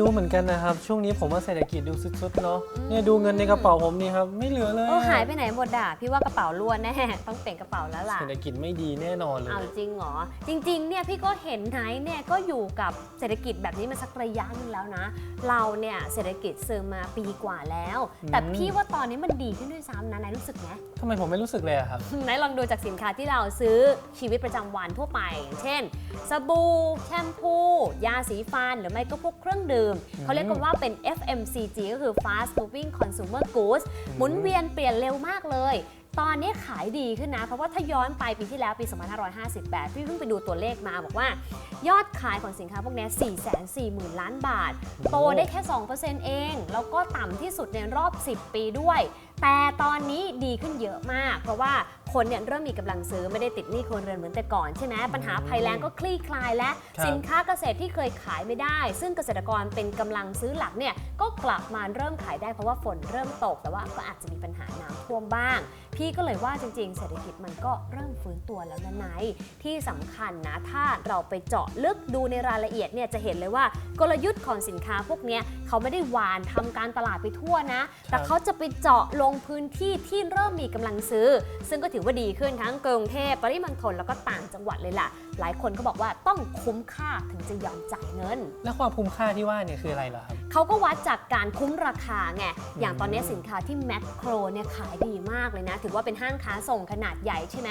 รู้เหมือนกันนะครับ ช่วงนี้ผมว่าเศรษฐกิจดูสุดๆเนาะอืมเนี่ยดูเงินในกระเป๋าผมนี่ครับไม่เหลือเลยเออหายไปไหนหมดอะพี่ว่ากระเป๋าล้วนแน่ ต้องเปลี่ยนกระเป๋าแล้วล่ะเศรษฐกิจไม่ดีแน่นอนเลยเอาจริงเหรอจริงๆเนี่ยพี่ก็เห็นไนท์เนี่ยก็อยู่กับเศรษฐกิจแบบนี้มาสักระยะหนึงแล้วนะ เราเนี่ยเศรษฐกิจซึมมาปีกว่าแล้วอืมแต่พี่ว่าตอนนี้มันดีขึ้นด้วยซ้ำนะนายรู้สึกไหม ทำไมผมไม่รู้สึกเลยอะครับ ไหนลองดูจากสินค้าที่เราซื้อชีวิตประจำวันทั่วไป อย่างเช่น สบู่แชมพู ยาสีฟัน หรือไม่ก็พวกเครื่องดื่มอืมเขาเรียกกันว่าเป็น FMCG ก็คือ Fast Moving Consumer Goods หมุนเวียนเปลี่ยนเร็วมากเลยตอนนี้ขายดีขึ้นนะ เพราะว่าถ้าย้อนไปปีที่แล้วปี 2558 พี่เพิ่งไปดูตัวเลขมาบอกว่า ยอดขายของสินค้าพวกเนี้ 4 4 0 0 0 0 ล้านบาท โตได้แค่ 2%เอง แล้วก็ต่ำที่สุดในรอบ 10 ปีด้วยแต่ตอนนี้ดีขึ้นเยอะมาก เพราะว่าคนเนี่ยเริ่มมีกำลังซื้อไม่ได้ติดหนี้ครัวเรือนเหมือนแต่ก่อนใช่ไหมปัญหาภัยแล้งก็คลี่คลายและครับสินค้าเกษตรที่เคยขายไม่ได้ ซึ่งเกษตรกรเป็นกำลังซื้อหลักเนี่ยก็กลับมาเริ่มขายได้เพราะว่าฝนเริ่มตก แต่ว่าก็อาจจะมีปัญหาน้ำท่วมบ้าง พี่ก็เลยว่าจริงๆ เศรษฐกิจมันก็เริ่มฟื้นตัวแล้วนะไนท์ที่สำคัญนะถ้าเราไปเจาะลึกดูในรายละเอียดเนี่ยจะเห็นเลยว่ากลยุทธ์ของสินค้าพวกเนี้ยเขาไม่ได้หวานทำการตลาดไปทั่วนะ แต่เขาจะไปเจาะลงพื้นที่ที่เริ่มมีกำลังซื้อ ซึ่งก็ถือว่าดีขึ้นทั้งกรุงเทพปริมณฑลแล้วก็ต่างจังหวัดเลยล่ะ หลายคนก็บอกว่าต้องคุ้มค่าถึงจะยอมจ่ายเงิน แล้วความคุ้มค่าที่ว่าเนี่ยคืออะไรเหรอครับเขาก็วัดจากการคุ้มราคาไงอย่างตอนนี้สินค้าที่แมคโครเนี่ยขายดีมากเลยนะ ถือว่าเป็นห้างค้าส่งขนาดใหญ่ใช่ไหม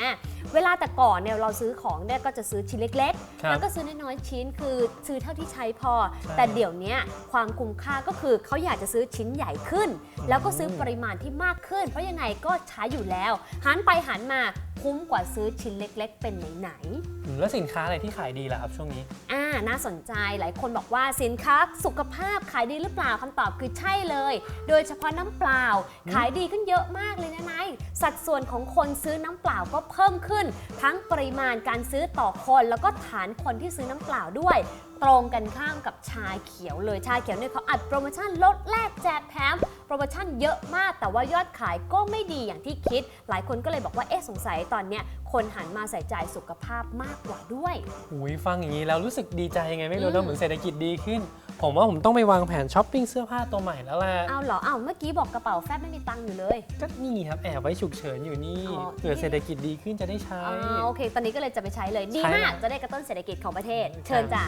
เวลาแต่ก่อนเนี่ยเราซื้อของเนี่ยก็จะซื้อชิ้นเล็กครับๆแล้วก็ซื้อน้อยๆชิ้นคือซื้อเท่าที่ใช้พอใช่แต่เดี๋ยวเนี้ยความคุ้มค่าก็คือเขาอยากจะซื้อชิ้นใหญ่ขึ้น แล้วก็ซื้อปริมาณที่มากขึ้น เพราะยังไงก็ใช้อยู่แล้ว หันไปหันมาคุ้มกว่าซื้อชิ้นเล็ก ๆ เป็นไหนๆอืมแล้วสินค้าอะไรที่ขายดีล่ะครับช่วงนี้อ่าน่าสนใจหลายคนบอกว่าสินค้าสุขภาพขายดีหรือเปล่าคำตอบคือใช่เลย โดยเฉพาะน้ำเปล่า ขายดีขึ้นเยอะมากเลยนะนาย สัดส่วนของคนซื้อน้ำเปล่าก็เพิ่มขึ้น ทั้งปริมาณการซื้อต่อคนแล้วก็ฐานคนที่ซื้อน้ำเปล่าด้วย ตรงกันข้ามกับชาเขียวเลยชาเขียวเนี่ยเขาอัดโปรโมชั่นลดแลกแจกแถมโปรโมชั่นเยอะมากแต่ว่ายอดขายก็ไม่ดีอย่างที่คิด หลายคนก็เลยบอกว่าเอ๊ะสงสัยตอนเนี้ยคนหันมาใส่ใจสุขภาพมากกว่าด้วย อุ้ยฟังอย่างนี้แล้วรู้สึกดีใจยังไงไม่รู้อืนะมเหมือนเศรษฐกิจดีขึ้น ผมว่าผมต้องไปวางแผนช้อปปิ้งเสื้อผ้าตัวใหม่แล้วแหละเอาเหรอเอาเมื่อกี้บอกกระเป๋าแฟบไม่มีตังค์อยู่เลย ก็นี่ครับแอบไว้ฉุกเฉินอยู่นี่อ๋อ เผื่อเศรษฐกิจดีขึ้นจะได้ใช้อ๋อโอเค ตอนนี้ก็เลยจะไปใช้เลย ดีใช้มากเหรอจะได้กระตุ้นเศรษฐกิจของประเทศครับเชิญจ้ะ